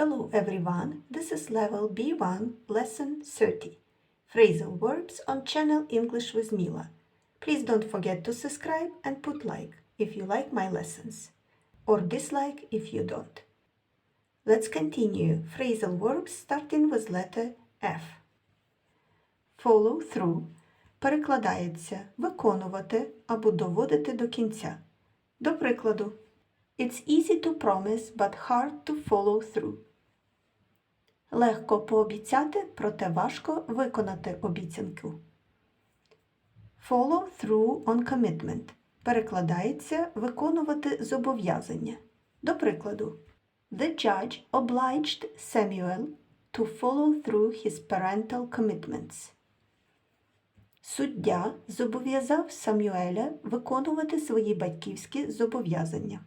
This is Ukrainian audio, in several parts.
Hello everyone, this is level B1, lesson 30. Phrasal verbs on channel English with Mila. Please don't forget to subscribe and put like if you like my lessons, or dislike if you don't. Let's continue. Phrasal verbs starting with letter F. Follow through перекладається виконувати або доводити до кінця. До прикладу, It's easy to promise, but hard to follow through. Легко пообіцяти, проте важко виконати обіцянку. Follow through on commitment перекладається виконувати зобов'язання. До прикладу, The judge obliged Samuel to follow through his parental commitments. Суддя зобов'язав Самюеля виконувати свої батьківські зобов'язання.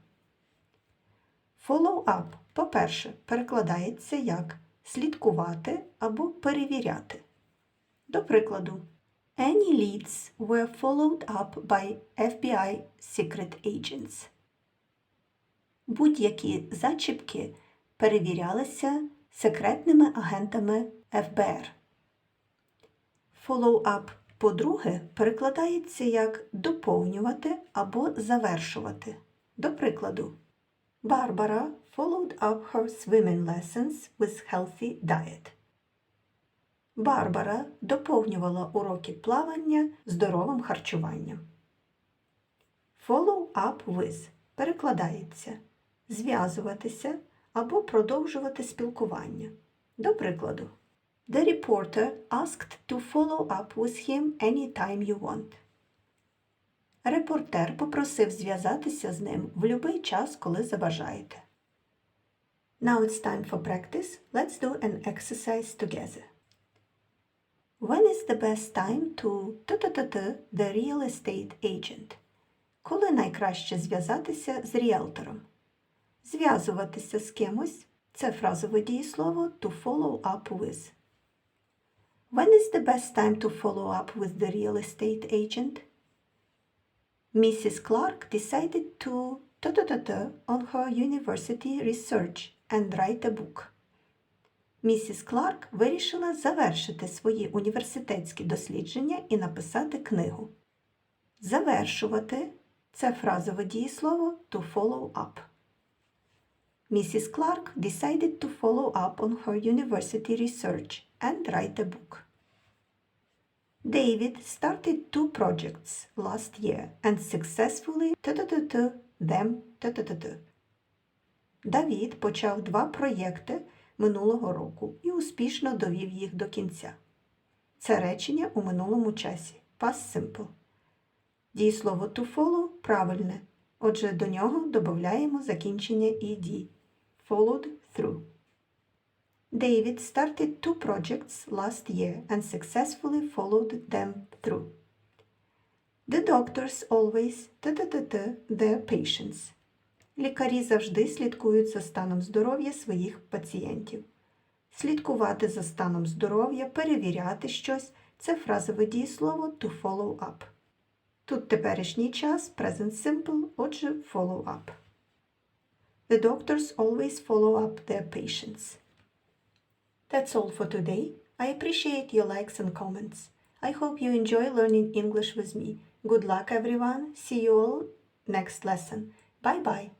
Follow up, по-перше, перекладається як слідкувати або перевіряти. До прикладу, Any leads were followed up by FBI secret agents. Будь-які зачіпки перевірялися секретними агентами ФБР. Follow up, по-друге, перекладається як доповнювати або завершувати. До прикладу, Barbara followed up her swimming lessons with healthy diet. Барбара доповнювала уроки плавання здоровим харчуванням. Follow up with перекладається зв'язуватися або продовжувати спілкування. До прикладу, The reporter asked to follow up with him anytime you want. Репортер попросив зв'язатися з ним в будь-який час, коли забажаєте. Now it's time for practice. Let's do an exercise together. When is the best time to the real estate agent? Коли найкраще зв'язатися з ріелтором? Зв'язуватися з кимось це фразове дієслово to follow up with. When is the best time to follow up with the real estate agent? Mrs. Clark decided to т-т-т-т on her university research and write a book. Місіс Кларк вирішила завершити свої університетські дослідження і написати книгу. Завершувати це фразове дієслово to follow up. Mrs. Clark decided to follow up on her university research and write a book. David started two projects last year and successfully them. Давід почав два проєкти минулого року і успішно довів їх до кінця. Це речення у минулому часі. Past simple. Дієслово to follow правильне. Отже, до нього додаємо закінчення ed. Followed through. David started two projects last year and successfully followed them through. The doctors always their patients. Лікарі завжди слідкують за станом здоров'я своїх пацієнтів. Слідкувати за станом здоров'я, перевіряти щось це фразове дієслово to follow up. Тут теперішній час present simple, отже, follow up. The doctors always follow up their patients. That's all for today. I appreciate your likes and comments. I hope you enjoy learning English with me. Good luck, everyone. See you all next lesson. Bye bye.